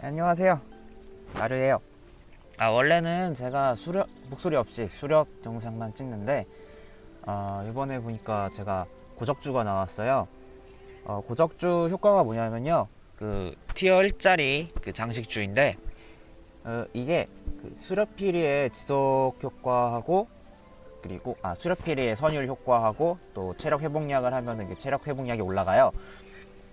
안녕하세요. 나르예요. 아 원래는 제가 수렵 목소리 없이 수렵 영상만 찍는데 아 이번에 보니까 제가 고적주가 나왔어요. 어, 고적주 효과가 뭐냐면요. 그 티어 1짜리 그 장식주인데 어, 이게 그 수렵피리의 지속 효과하고 그리고 아 수렵피리의 선율 효과하고 또 체력 회복약을 하면 이게 체력 회복약이 올라가요.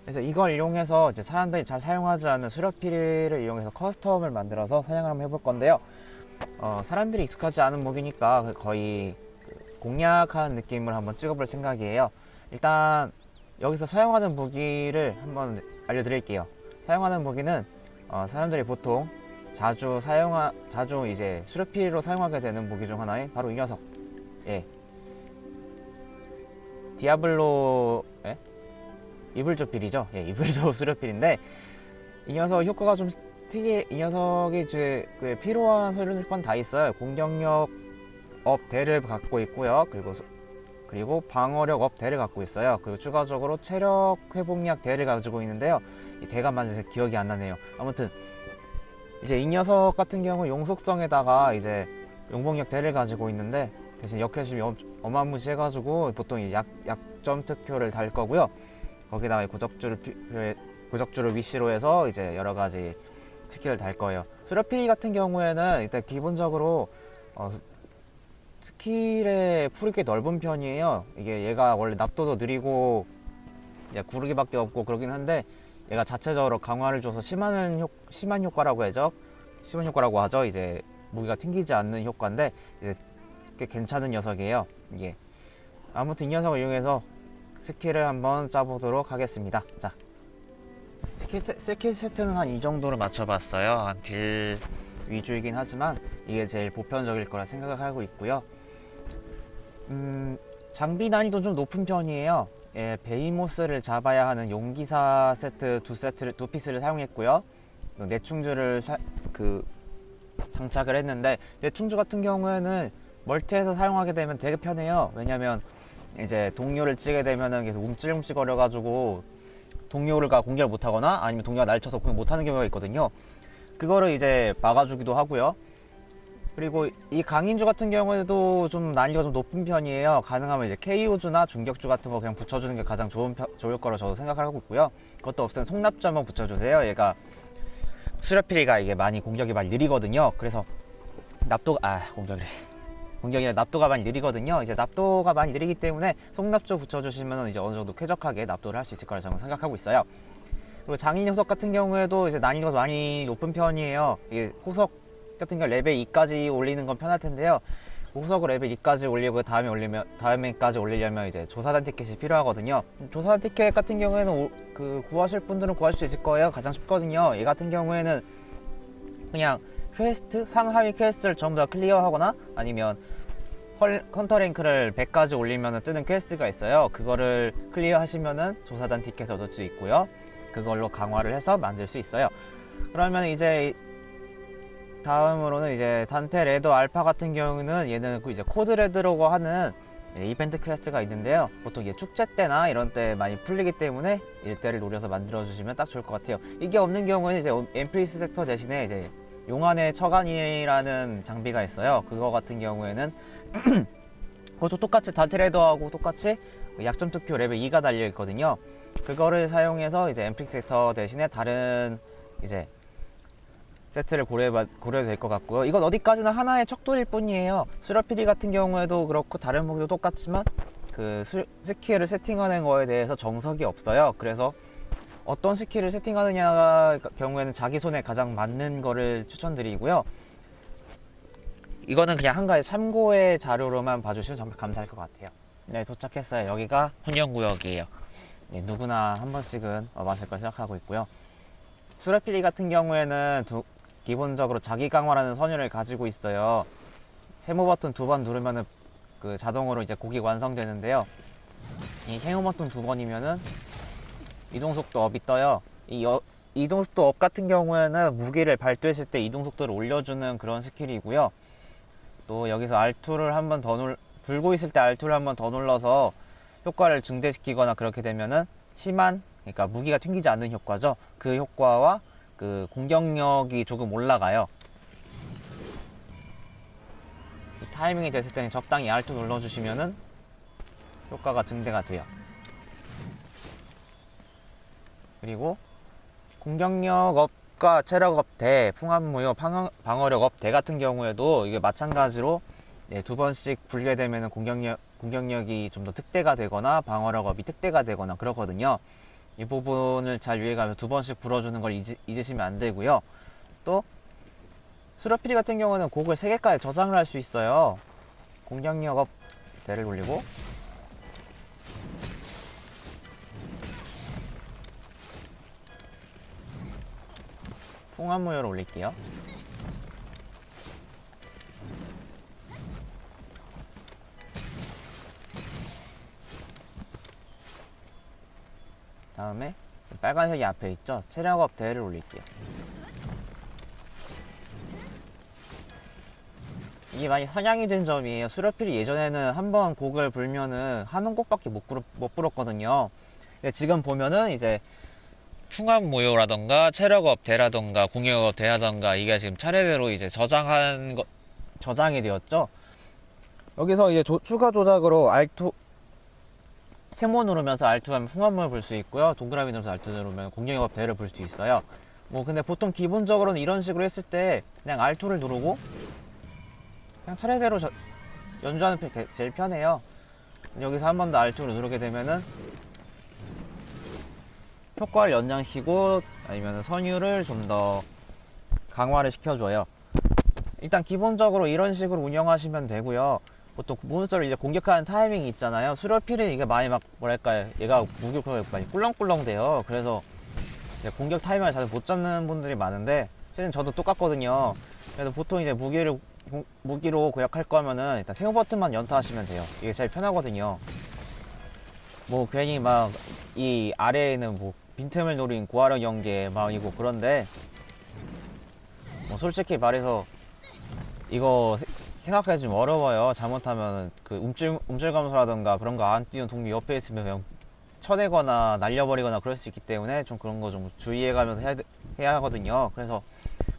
그래서 이걸 이용해서 이제 사람들이 잘 사용하지 않는 수렵피리를 이용해서 커스텀을 만들어서 사용을 한번 해볼 건데요. 어, 사람들이 익숙하지 않은 무기니까 그 거의 그 공략한 느낌을 한번 찍어볼 생각이에요. 일단 여기서 사용하는 무기를 한번 알려드릴게요. 사용하는 무기는 어, 사람들이 보통 자주 사용하 자주 이제 수렵피리로 사용하게 되는 무기 중 하나인 바로 이 녀석. 예. 디아블로 예? 이블조 필이죠. 예, 이블조 수렵필인데 이 녀석 효과가 좀 특이해. 이 녀석이 이제 그 필요한 소련일건 다 있어요. 공격력 업 대를 갖고 있고요. 그리고 소- 그리고 방어력 업 대를 갖고 있어요. 그리고 추가적으로 체력 회복약 대를 가지고 있는데요. 이 대가 맞는지 기억이 안 나네요. 아무튼 이제 이 녀석 같은 경우 용속성에다가 이제 용복력 대를 가지고 있는데 대신 역회심이 엄- 어마무시해가지고 보통 이 약, 약점 특효를 달 거고요. 거기다가 이 고적주를 피- 그 고적주를 위시로 해서 이제 여러 가지 스킬을 달 거예요. 수렵피 같은 경우에는 일단 기본적으로 어, 스- 스킬의 풀이 꽤 넓은 편이에요. 이게 얘가 원래 납도도 느리고 구르기밖에 없고 그러긴 한데 얘가 자체적으로 강화를 줘서 심한 효, 심한 효과라고 하죠. 심한 효과라고 하죠. 이제 무기가 튕기지 않는 효과인데 꽤 괜찮은 녀석이에요. 이게 아무튼 이 녀석을 이용해서 스킬을 한번 짜보도록 하겠습니다. 자, 스킬, 세- 스킬 세트는 한 이 정도로 맞춰봤어요. 한딜 위주이긴 하지만 이게 제일 보편적일 거라 생각을 하고 있고요. 음, 장비 난이도 좀 높은 편이에요. 예, 베이모스를 잡아야 하는 용기사 세트 두 세트를 두 피스를 사용했고요. 내충주를 사- 그 장착을 했는데 내충주 같은 경우에는 멀티에서 사용하게 되면 되게 편해요. 왜냐면 이제 동료를 찌게 되면은 계속 움찔움찔 거려가지고 동료가 공격을 못하거나 아니면 동료가 날 쳐서 공격 못하는 경우가 있거든요. 그거를 이제 막아주기도 하고요. 그리고 이 강인주 같은 경우에도 좀 난이도가 좀 높은 편이에요. 가능하면 이제 KO주나 중격주 같은 거 그냥 붙여주는 게 가장 좋은 편- 좋을 거라 저도 생각하고 있고요. 그것도 없으면 속납주 한번 붙여주세요. 얘가 수렵피리가 이게 많이 공격이 많이 느리거든요. 그래서 납도 아 공격이래. 공격이 아니라 납도가 많이 느리거든요. 이제 납도가 많이 느리기 때문에 속납조 붙여주시면 이제 어느 정도 쾌적하게 납도를 할 수 있을 거라 저는 생각하고 있어요. 그리고 장인 녀석 같은 경우에도 이제 난이도가 많이 높은 편이에요. 이게 호석 같은 경우 레벨 2까지 올리는 건 편할 텐데요. 호석을 레벨 2까지 올리고 다음에 올리면 다음에까지 올리려면 이제 조사단 티켓이 필요하거든요. 조사단 티켓 같은 경우에는 오- 그 구하실 분들은 구할 수 있을 거예요. 가장 쉽거든요. 얘 같은 경우에는 그냥 퀘스트 상하위 퀘스트를 전부 다 클리어하거나 아니면 헐, 헌터 랭크를 100까지 올리면 뜨는 퀘스트가 있어요. 그거를 클리어 하시면은 조사단 티켓을 얻을 수 있고요. 그걸로 강화를 해서 만들 수 있어요. 그러면 이제 다음으로는 이제 단테 레더 알파 같은 경우는 얘는 그 이제 코드 레드라고 하는 이벤트 퀘스트가 있는데요. 보통 얘 축제 때나 이런 때 많이 풀리기 때문에 일대를 노려서 만들어 주시면 딱 좋을 것 같아요. 이게 없는 경우는 이제 엠프리스 섹터 대신에 이제 용안의 처간이라는 장비가 있어요. 그거 같은 경우에는 그것도 똑같이 단테레더하고 똑같이 약점 특효 레벨 2가 달려 있거든요. 그거를 사용해서 이제 엠프릭 섹터 대신에 다른 이제 세트를 고려 고려도 될 것 같고요. 이건 어디까지나 하나의 척도일 뿐이에요. 수라피리 같은 경우에도 그렇고 다른 무기도 똑같지만 그 스, 스킬을 세팅하는 거에 대해서 정석이 없어요. 그래서 어떤 스킬을 세팅하느냐 경우에는 자기 손에 가장 맞는 거를 추천드리고요. 이거는 그냥 한 가지 참고의 자료로만 봐주시면 정말 감사할 것 같아요. 네, 도착했어요. 여기가 훈련구역이에요. 네, 누구나 한 번씩은 와봤을 걸 생각하고 있고요. 수라피리 같은 경우에는 두- 기본적으로 자기 강화라는 선율을 가지고 있어요. 세모 버튼 두 번 누르면은 그 자동으로 이제 곡이 완성되는데요. 이 세모 버튼 두 번이면은 이동 속도 업이 떠요. 이 여- 이동 속도 업 같은 경우에는 무기를 발도했을 때 이동 속도를 올려주는 그런 스킬이고요. 또 여기서 R2를 한 번 더 눌, 불고 있을 때 R2를 한 번 더 눌러서 효과를 증대시키거나 그렇게 되면은 심한, 그러니까 무기가 튕기지 않는 효과죠. 그 효과와 그 공격력이 조금 올라가요. 이 타이밍이 됐을 때는 적당히 R2 눌러주시면은 효과가 증대가 돼요. 그리고 공격력 업과 체력 업 대, 풍압무효, 방어, 방어력 업 대 같은 경우에도 이게 마찬가지로 예, 두 번씩 되면은 공격력 공격력이 좀 더 특대가 되거나 방어력 업이 특대가 되거나 그러거든요. 이 부분을 잘 유의하면 두 번씩 불어주는 걸 잊으, 잊으 시면 안 되고요. 또 수렵피리 같은 경우는 곡을 세 개까지 저장을 할 수 있어요. 공격력 업 대를 올리고 풍화무효를 올릴게요. 다음에 빨간색이 앞에 있죠? 체력업 대를 올릴게요. 이게 많이 사냥이 된 점이에요. 수렵필이 예전에는 한 번 곡을 불면은 한 곡밖에 못, 불, 못 불었거든요. 근데 지금 보면은 이제 풍압 모요라던가 체력업 대라던가 공격업 대라던가 이게 지금 차례대로 이제 저장한 거 저장이 되었죠. 여기서 이제 조- 추가 조작으로 알토 세모 누르면서 R2 하면 풍압문을 불수 있고요. 동그라미 누르면서 R2 누르면 공격업 대를 불 수 있어요. 뭐 근데 보통 기본적으로는 이런 식으로 했을 때 그냥 R2를 누르고 그냥 차례대로 저- 연주하는 게 제일 편해요. 여기서 한 번 더 R2를 누르게 되면은 효과를 연장시키고 아니면 선율을 좀 더 강화를 시켜줘요. 일단 기본적으로 이런 식으로 운영하시면 되고요. 보통 몬스터를 이제 공격하는 타이밍이 있잖아요. 수렵필은 이게 많이 막 뭐랄까 얘가 무기가 많이 꿀렁꿀렁 돼요. 그래서 이제 공격 타이밍을 잘 못 잡는 분들이 많은데 실은 저도 똑같거든요. 그래서 보통 이제 무기를 공- 무기로 공략할 거면은 일단 세우 버튼만 연타하시면 돼요. 이게 제일 편하거든요. 뭐 괜히 막 이 아래에는 뭐 빈틈을 노린 고화력 연계 막 이고 그런데 뭐 솔직히 말해서 이거 세- 생각하기 좀 어려워요. 잘못하면 그 움찔 움찔 감소라던가 그런 거안 띄운 동료 옆에 있으면 그냥 쳐내거나 날려버리거나 그럴 수 있기 때문에 좀 그런 거 좀 주의해가면서 해야, 돼- 해야 하거든요. 그래서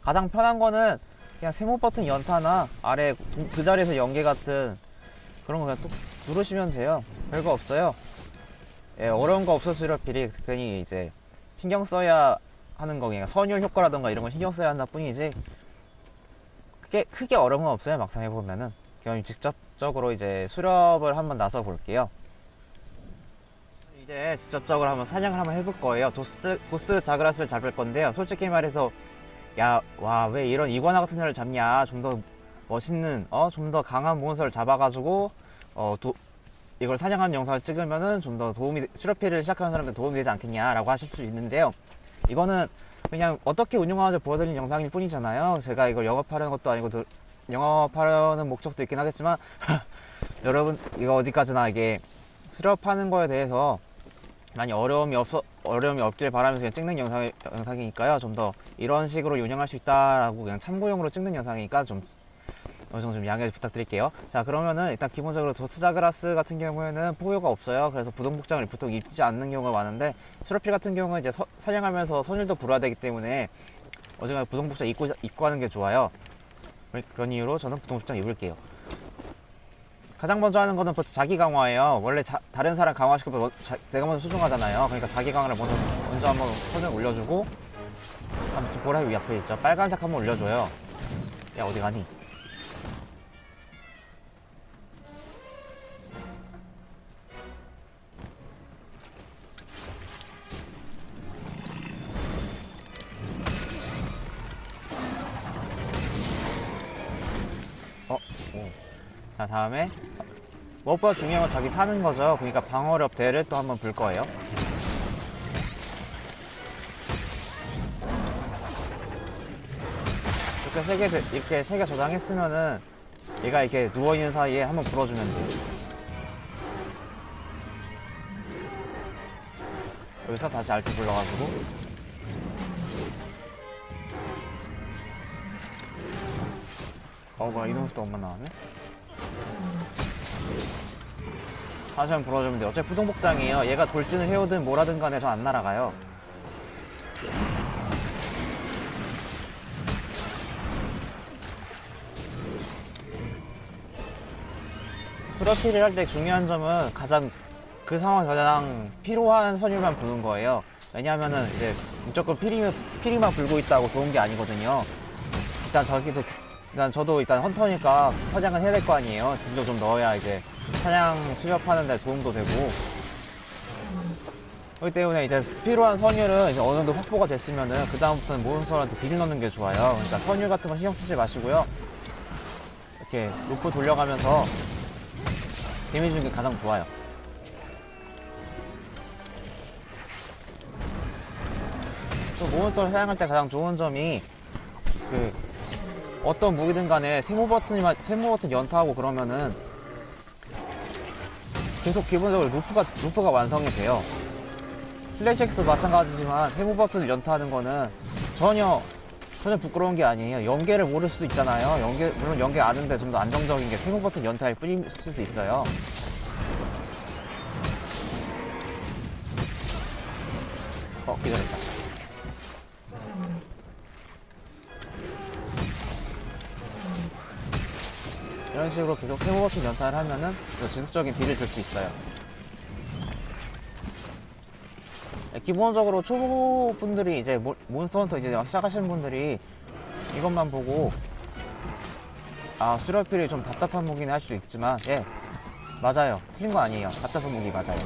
가장 편한 거는 그냥 세모 버튼 연타나 아래 동- 그 자리에서 연계 같은 그런 거 그냥 뚝 누르시면 돼요. 별거 없어요. 예, 어려운 거 없었으려 필히 괜히 이제 신경 써야 하는 거 그냥 선율 효과라던가 이런 거 신경 써야 한다 뿐이지 크게 크게 어려운 건 없어요 막상 해보면은. 그냥 직접적으로 이제 수렵을 한번 나서 볼게요. 이제 직접적으로 한번 사냥을 한번 해볼 거예요. 도스 보스 자그라스를 잡을 건데요. 솔직히 말해서 야 와 왜 이런 이구아나 같은 애를 잡냐. 좀 더 멋있는 어 좀 더 강한 몬스터를 잡아가지고 어 도, 이걸 사냥하는 영상을 찍으면은 좀 더 도움이 수렵피를 시작하는 사람들 도움이 되지 않겠냐라고 하실 수 있는데요 이거는 그냥 어떻게 운영하는지 보여드리는 영상일 뿐이잖아요. 제가 이걸 영업하려는 것도 아니고 도- 영업하려는 목적도 있긴 하겠지만 여러분 이거 어디까지나 이게 수렵하는 거에 대해서 많이 어려움이 없어 어려움이 없길 바라면서 그냥 찍는 영상 영상이니까요. 좀 더 이런 식으로 운영할 수 있다라고 그냥 참고용으로 찍는 영상이니까 좀 어느 정도 좀 양해 부탁드릴게요. 자 그러면은 일단 기본적으로 도스자그라스 같은 경우에는 포효가 없어요. 그래서 부동 복장을 보통 입지 않는 경우가 많은데 수렵필 같은 경우는 이제 서- 사냥하면서 선율도 불어야 되기 때문에 어지간히 부동 복장 입고 입고 하는 게 좋아요. 그런- 그런 이유로 저는 부동 복장 입을게요. 가장 먼저 하는 거는 보통 자기 강화예요. 원래 자- 다른 사람 강화시키면 뭐- 자- 내가 먼저 수중하잖아요. 그러니까 자기 강화를 먼저 먼저 한번 선을 올려주고 아무튼 보라 위 앞에 있죠. 빨간색 한번 올려줘요. 야 어디 가니? 자, 다음에 무엇보다 중요한 건 자기 사는 거죠. 그러니까 방어력 대를 또 한번 불 거예요. 이렇게 세 개, 이렇게 세 개 저장했으면은 얘가 이렇게 누워 있는 사이에 한번 불어주면 돼요. 여기서 다시 알트 불러가지고 어 이런 것도 엄마 나왔네? 다시 한번 불어주면 돼. 어차피 부동복장이에요. 얘가 돌진을 해오든 뭐라든 간에 저 안 날아가요. 프로필을 할 때 중요한 점은 가장 그 상황에서 가장 필요한 선율만 부는 거예요. 왜냐하면은 이제 무조건 피리만, 피리만 불고 있다고 좋은 게 아니거든요. 일단 저기서 일단 저도 일단 헌터니까 사냥을 해야 될 거 아니에요. 딜도 좀 넣어야 이제 사냥 수렵하는데 도움도 되고. 그렇기 때문에 이제 필요한 선율은 이제 어느 정도 확보가 됐으면은 그 다음부터는 몬스터한테 딜 넣는 게 좋아요. 그러니까 선율 같은 거 신경 쓰지 마시고요. 이렇게 루프 돌려가면서 데미지 주는 게 가장 좋아요. 또 몬스터를 사용할 때 가장 좋은 점이 그 어떤 무기든 간에 세모 버튼이만 세모 버튼 연타하고 그러면은 계속 기본적으로 루프가 루프가 완성이 돼요. 슬래시 엑스도 마찬가지지만 세모 버튼을 연타하는 거는 전혀 전혀 부끄러운 게 아니에요. 연계를 모를 수도 있잖아요. 연계 물론 연계 아는데 좀 더 안정적인 게 세모 버튼 연타일 뿐일 수도 있어요. 어 기다렸다. 이런 식으로 계속 세모 버튼 연타를 하면은 또 지속적인 딜을 줄 수 있어요. 네, 기본적으로 초보분들이 이제 모- 몬스터 헌터 이제 막 시작하시는 분들이 이것만 보고 아 수렵필이 좀 답답한 무기는 할 수도 있지만 예 맞아요. 틀린 거 아니에요. 답답한 무기 맞아요.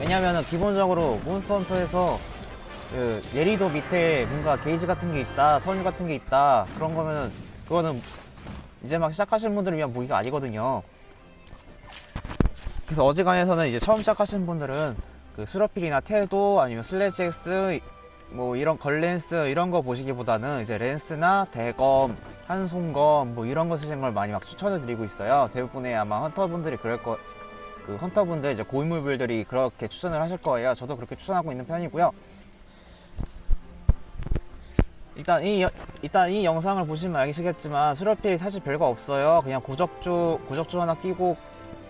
왜냐면은 기본적으로 몬스터 헌터에서 그 예리도 밑에 뭔가 게이지 같은 게 있다 선유 같은 게 있다 그런 거면은 그거는 이제 막 시작하시는 분들을 위한 무기가 아니거든요 그래서 어지간해서는 이제 처음 시작하시는 분들은 그 수러필이나 태도 아니면 X 뭐 이런 걸렌스 이런 거 보시기보다는 이제 렌스나 대검, 한송검 뭐 이런 거 쓰시는 걸 많이 막 추천을 드리고 있어요. 대부분의 아마 헌터분들이 그럴 거, 그 헌터분들 이제 고인물들이 그렇게 추천을 하실 거예요. 저도 그렇게 추천하고 있는 편이고요. 일단 이 여- 일단 이 영상을 보시면 알시겠지만 수러필 사실 별거 없어요. 그냥 고적주 고적주 하나 끼고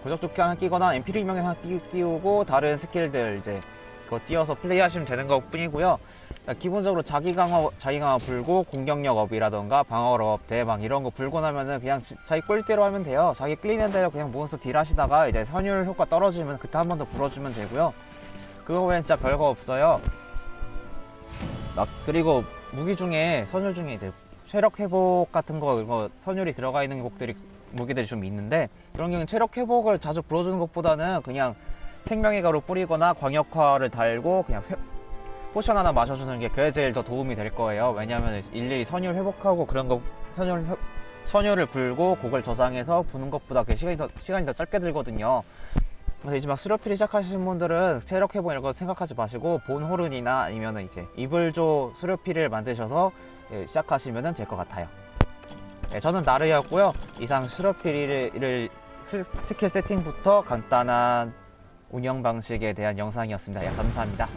고적주 하나 끼거나 엠피리 명에 하나 끼, 끼우고 다른 스킬들 이제 그거 띄어서 플레이하시면 되는 것 뿐이고요. 그러니까 기본적으로 자기 강화 자기 강화 불고 공격력 업이라던가 방어력 업 대방 이런 거 불고 나면은 그냥 지- 자기 꼴대로 하면 돼요. 자기 끌리는 대로 그냥 몬스터 딜 하시다가 이제 선율 효과 떨어지면 그때 한 번 더 불어주면 되고요. 그거 외엔 진짜 별거 없어요. 막 그리고 무기 중에 선율 중에 이제 체력 회복 같은 거 이거 선율이 들어가 있는 곡들이 무기들이 좀 있는데 그런 경우는 체력 회복을 자주 불어주는 것보다는 그냥 생명의 가루 뿌리거나 광역화를 달고 그냥 회- 포션 하나 마셔주는 게 그게 제일 더 도움이 될 거예요. 왜냐하면 일일이 선율 회복하고 그런 거 선율 회- 선율을 불고 곡을 저장해서 부는 것보다 그 시간이 더 시간이 더 짧게 들거든요. 그래서 이제 막 수렵필이 시작하시는 분들은 체력 회복 이런 거 생각하지 마시고 본 호른이나 아니면은 이제 이블조 수렵필을 만드셔서 예, 시작하시면 될 것 같아요. 네, 저는 나르였고요. 이상 수렵필을 스- 스킬 세팅부터 간단한 운영 방식에 대한 영상이었습니다. 예, 감사합니다.